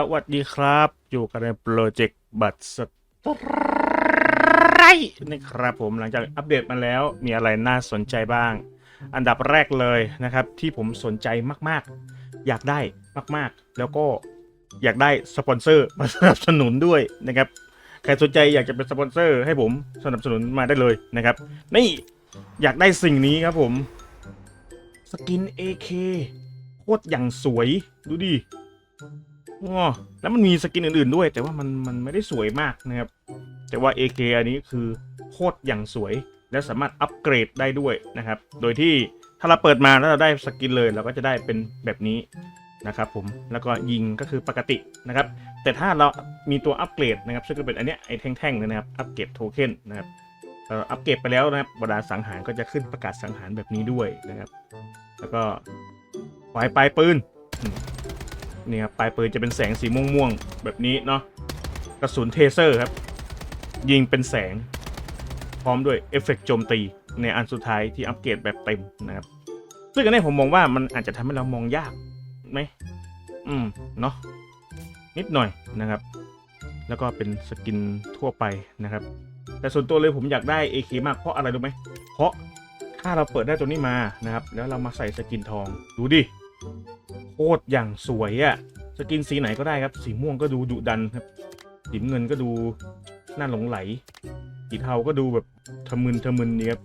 สวัสดีครับ อยู่กันในโปรเจกต์บัตรสตรนะครับผมหลังจากอัปเดตมาแล้วมีอะไรน่าสนใจบ้าง อันดับแรกเลยนะครับ ที่ผมสนใจมากๆ อยากได้มากๆ แล้วก็อยากได้สปอนเซอร์มาสนับสนุนด้วยนะครับใครสนใจอยากจะเป็นสปอนเซอร์ให้ผมสนับสนุนมาได้เลยนะครับ นี่อยากได้สิ่งนี้ครับผม สกิน AK โคตรอย่างสวยดูดิ อ๋อแล้วมันมีสกินอื่นๆด้วย แต่ว่ามันมันไม่ได้สวยมากนะครับ แต่ว่า AK อันนี้คือโคตรอย่างสวย และสามารถอัปเกรดได้ด้วยนะครับ โดยที่ถ้าเราเปิดมาแล้วเราได้สกินเลยเราก็จะได้เป็นแบบนี้นะครับผมแล้วก็ยิงก็คือปกตินะครับ แต่ถ้าเรามีตัวอัปเกรดนะครับ ซึ่งก็เป็นอันเนี้ยไอ้แท่งๆนะครับ อัปเกรดโทเค็นนะครับเราอัปเกรดไปแล้วนะครับเวลาสังหารก็จะขึ้นประกาศสังหารแบบนี้ด้วยนะครับ แล้วก็ปลายปลายปืน นี่ครับปลายปืนจะเป็นแสงสีม่วงๆแบบนี้เนาะกระสุนเทเซอร์ครับ ยิงเป็นแสง พร้อมด้วยเอฟเฟกต์โจมตีในอันสุดท้ายที่อัปเกรดแบบเต็มนะครับ ซึ่งอันนี้ผมมองว่ามันอาจจะทำให้เรามองยากไหมอืมเนาะนิดหน่อยนะครับ แล้วก็เป็นสกินทั่วไปนะครับ แต่ส่วนตัวเลยผมอยากได้ AK มากเพราะอะไรรู้ไหมเพราะถ้าเราเปิดได้ตัวนี้มานะครับ แล้วเรามาใส่สกินทองดูดิ คตรอย่างสวยอะ่ะสกินสีไหนก็ได้ครับ สีม่วงก็ดูดุดันครับสีเงินก็ดูน่าหลงไหล สีเทาก็ดูแบบทะมึนทะมึนนี่ครับ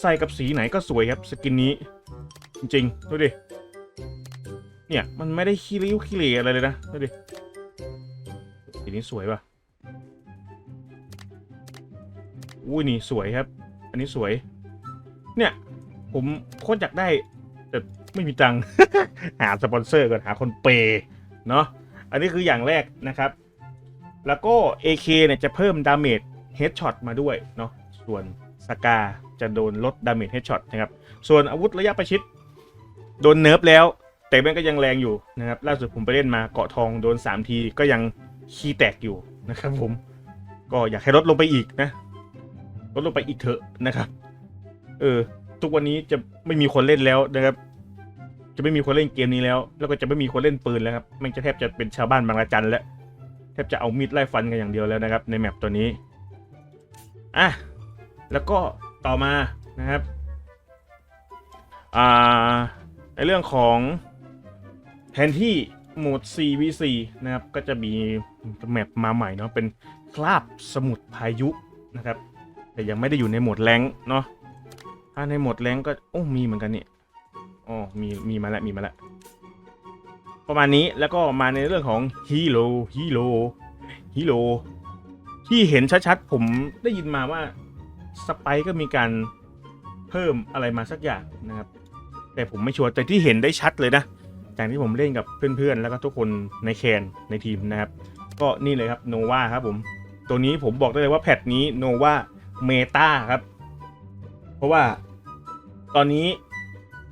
ใส่กับสีไหนก็สวยครับสกินนี้ จริงๆดูดิเนี่ยมันไม่ได้ขี้ริ้วขี้เหร่อะไรเลยนะดูดิสีนี้สวยป่ะอุ้ยนี่สวยครับ อันนี้สวย เนี่ยผมโคตรอยากได้แต่ ไม่มีตังค์ หาสปอนเซอร์ก่อนหาคนเปย์เนาะอันนี้คืออย่างแรกนะครับ แล้วก็ AK เนี่ยจะเพิ่มดาเมจเฮดช็อตมาด้วยเนาะส่วนสกาจะโดนลดดาเมจเฮดช็อตนะครับ ส่วนอาวุธระยะประชิด โดนเนิร์ฟแล้ว แต่แม่งก็ยังแรงอยู่นะครับ ล่าสุดผมไปเล่นมาเกาะทองโดน 3 ทีก็ยังขี้แตกอยู่นะครับผม ก็อยากให้ลดลงไปอีกนะ ลดลงไปอีกเถอะนะครับ เออ ทุกวันนี้จะไม่มีคนเล่นแล้วนะครับ จะไม่มีคนเล่นเกมนี้แล้ว แล้วก็จะไม่มีคนเล่นปืนแล้วครับมันจะแทบจะเป็นชาวบ้านบางระจันแล้วแทบจะเอามีดไล่ฟันกันอย่างเดียวแล้วนะครับ ในแมปตัวนี้อะแล้วก็ต่อมานะครับอ่าในเรื่องของแผนที่โหมด 4v4 นะครับ ก็จะมีแมปมาใหม่เนาะเป็นคราบสมุทรพายุนะครับ แต่ยังไม่ได้อยู่ในโหมดแรงเนาะถ้าในโหมดแรงก็โอ้มีเหมือนกันนี่ อ๋อมีมีมาแล้วมีมาแล้วประมาณนี้แล้วก็มาในเรื่องของฮีโร่ฮีโร่ฮีโร่ที่เห็นชัดๆ ผมได้ยินมาว่าสไปก็มีการเพิ่มอะไรมาสักอย่างนะครับ แต่ผมไม่ชัวร์แต่ที่เห็นได้ชัดเลยนะจากที่ผมเล่นกับเพื่อนๆ แล้วก็ทุกคนในแคนในทีมนะครับ ก็นี่เลยครับโนวาครับผม ตัวนี้ผมบอกได้เลยว่าแพทนี้โนวาเมตาครับ เพราะว่าตอนนี้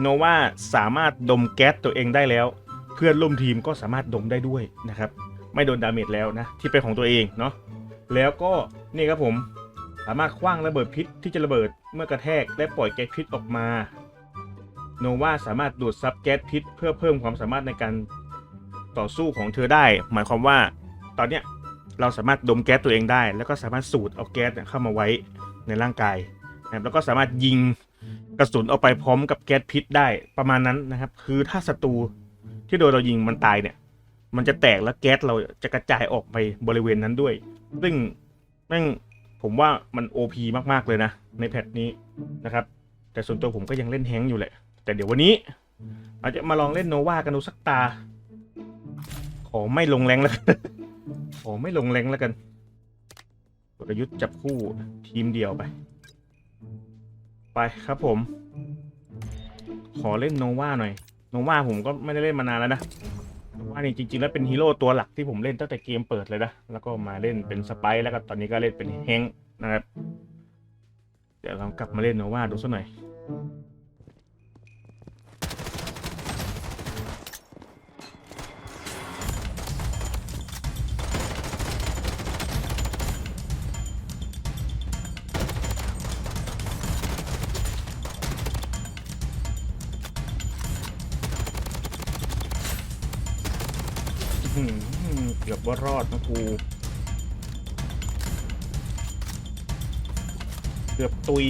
โนวาสามารถดมแก๊สตัวเองได้แล้ว เพื่อนร่วมทีมก็สามารถดมได้ด้วยนะครับ ไม่โดนดาเมจแล้วนะ ที่เป็นของตัวเองเนาะแล้วก็นี่ครับผมสามารถคว้างระเบิดพิษที่จะระเบิดเมื่อกระแทกและปล่อยแก๊สพิษออกมาโนวาสามารถดูดซับแก๊สพิษเพื่อเพิ่มความสามารถในการต่อสู้ของเธอได้ หมายความว่าตอนเนี้ยเราสามารถดมแก๊สตัวเองได้ แล้วก็สามารถสูดเอาแก๊สเข้ามาไว้ในร่างกายนะครับแล้วก็สามารถยิง กระสุนออกไปพร้อมกับแก๊สพิษได้ประมาณนั้นนะครับ คือถ้าศัตรูที่โดนเรายิงมันตายเนี่ย มันจะแตกแล้วแก๊สเราจะกระจายออกไปบริเวณนั้นด้วย ซึ่งแม่งผมว่ามัน OP มากๆเลยนะ ในแพทนี้นะครับ แต่ส่วนตัวผมก็ยังเล่นแฮงอยู่แหละ แต่เดี๋ยววันนี้อาจจะมาลองเล่นโนวากันดูสักตา ขอไม่ลงแรงแล้วกันขอไม่ลงแรงแล้วกันกลยุทธ์จับคู่ทีมเดียวไป ไปครับผม ขอเล่นโนวาหน่อย โนวาผมก็ไม่ได้เล่นมานานแล้วนะโนวานี่จริงๆแล้วเป็นฮีโร่ตัวหลักที่ผมเล่นตั้งแต่เกมเปิดเลยนะ แล้วก็มาเล่นเป็นสไปแล้วก็ตอนนี้ก็เล่นเป็นแฮงค์นะครับ เดี๋ยวเรากลับมาเล่นโนวาดูสักหน่อย ว่ารอดนะกูเกือบตุย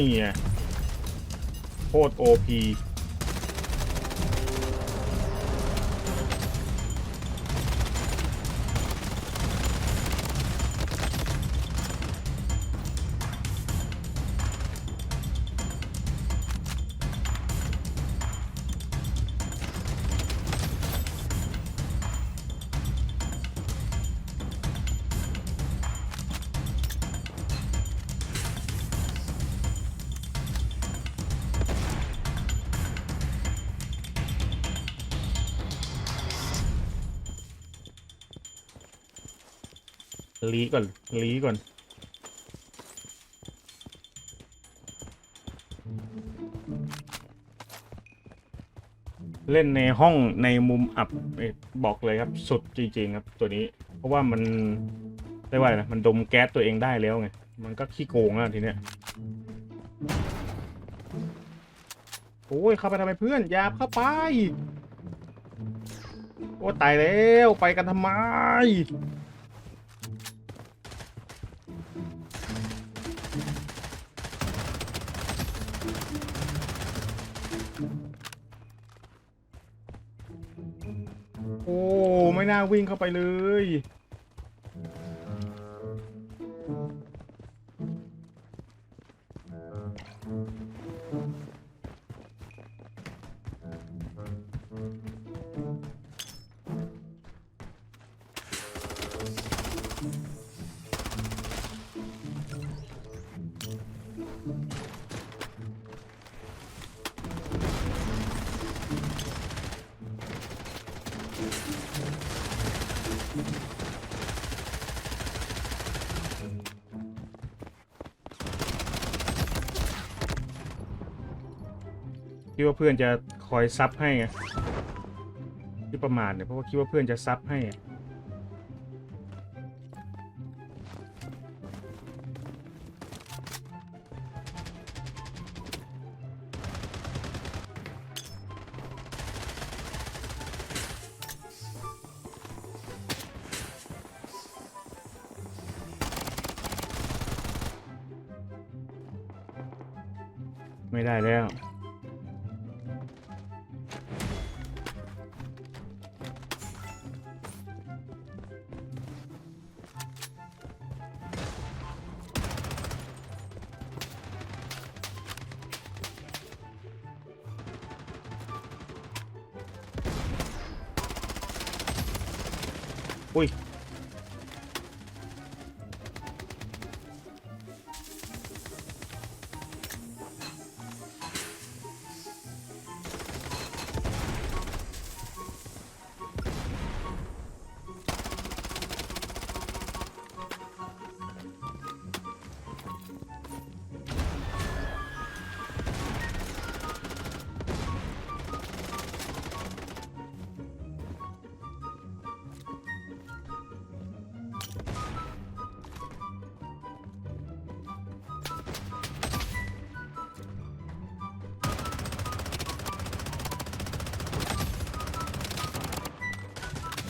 ไอ้เหี้ยโคตรโอพี ลีก่อนลีก่อน เล่นในห้องในมุมอับบอกเลยครับ สุดจริงๆครับตัวนี้ เพราะว่ามันได้ว่าอะไรนะมันดมแก๊สตัวเองได้แล้วไง มันก็ขี้โกงแล้วทีเนี้ยโอ้ยเข้าไปทำไมเพื่อนอย่าเข้าไป โอ้ตายแล้วไปกันทำไม โอ้ ไม่น่าวิ่งเข้าไปเลย คิดว่าเพื่อนจะคอยซับให้ไงที่ประมาทเนี่ยเพราะว่าคิดว่าเพื่อนจะซับให้ไม่ได้แล้ว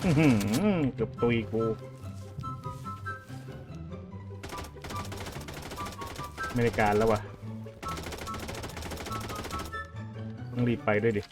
อื้อหือเกือบตุยกูไม่ได้การแล้ววะต้องรีบไปด้วยดิ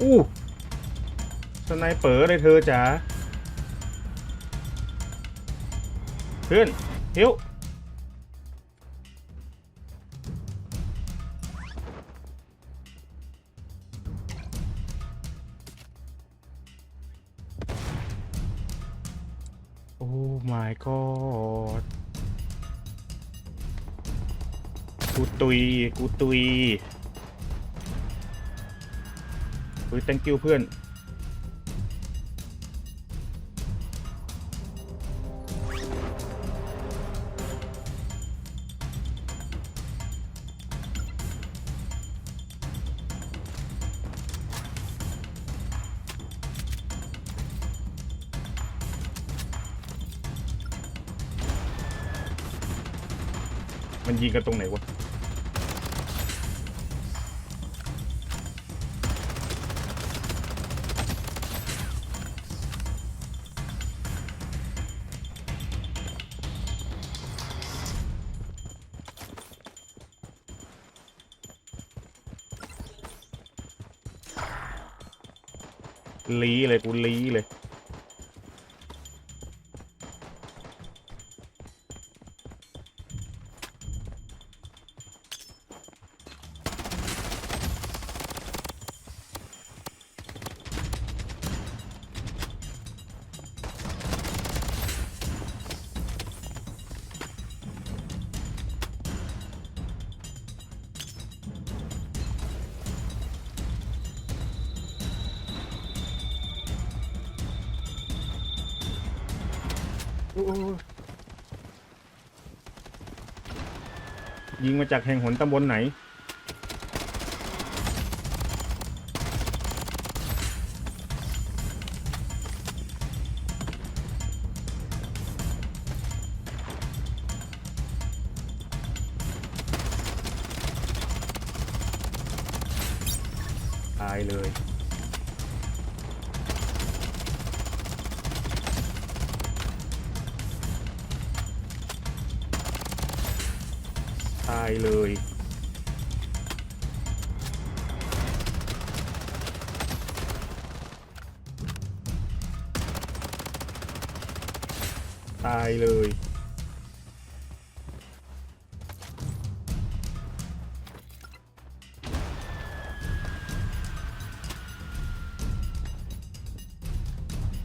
อู้สไนเปอร์เลยเธอจ๋าเพื่อนเฮียวโอ้ my god กูตุย กูตุย เฮ้ย thank you เพื่อนมันยิงกันตรงไหนวะ ลีเลยกูลีเลย ยิงมาจากแห่งหนตำบลไหน เลย ตายเลย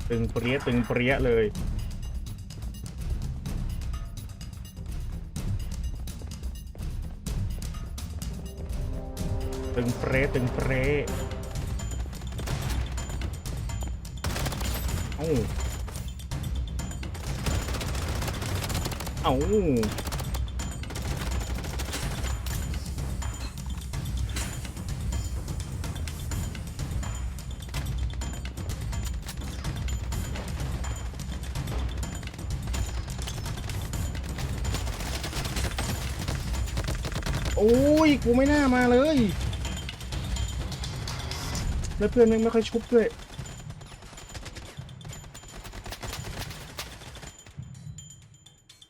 ตึงเปรี้ยตึงเปรี้ยเลย รตึงเปรเอ้าเอ้าโอ้ย กูไม่น่ามาเลย แล้วเพื่อนแม่งไม่ค่อยชุบด้วย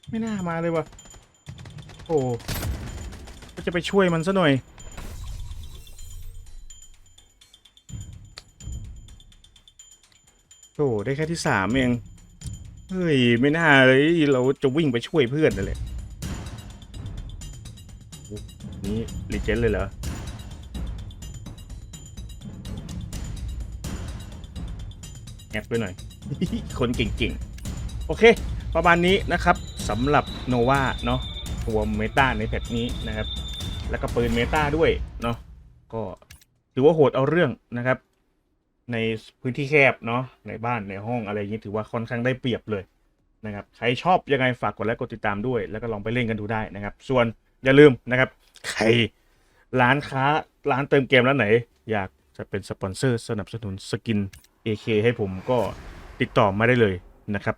ไม่น่ามาเลยวะโอ้ก็จะไปช่วยมันซะหน่อย โอ้ได้แค่ที่สามเอง เฮ้ย ไม่น่าเลย เราจะวิ่งไปช่วยเพื่อนนั่นแหละนี่รีเจนเลยเหรอ แอปไปหน่อย คนเก่งๆ โอเค ประมาณนี้นะครับสำหรับโนวาเนาะตัวเมตาในแพทนี้นะครับ แล้วก็ปืนเมตาด้วยเนาะก็ถือว่าโหดเอาเรื่องนะครับ ในพื้นที่แคบเนาะในบ้านในห้องอะไรอย่างนี้ถือว่าค่อนข้างได้เปรียบเลยนะครับใครชอบยังไงฝากกดไลค์กดติดตามด้วย แล้วก็ลองไปเล่นกันดูได้นะครับ ส่วนอย่าลืมนะครับ ใครร้านค้าร้านเติมเกมร้านไหน อยากจะเป็นสปอนเซอร์สนับสนุนสกิน AK ให้ผมก็ติดต่อมาได้เลยนะครับ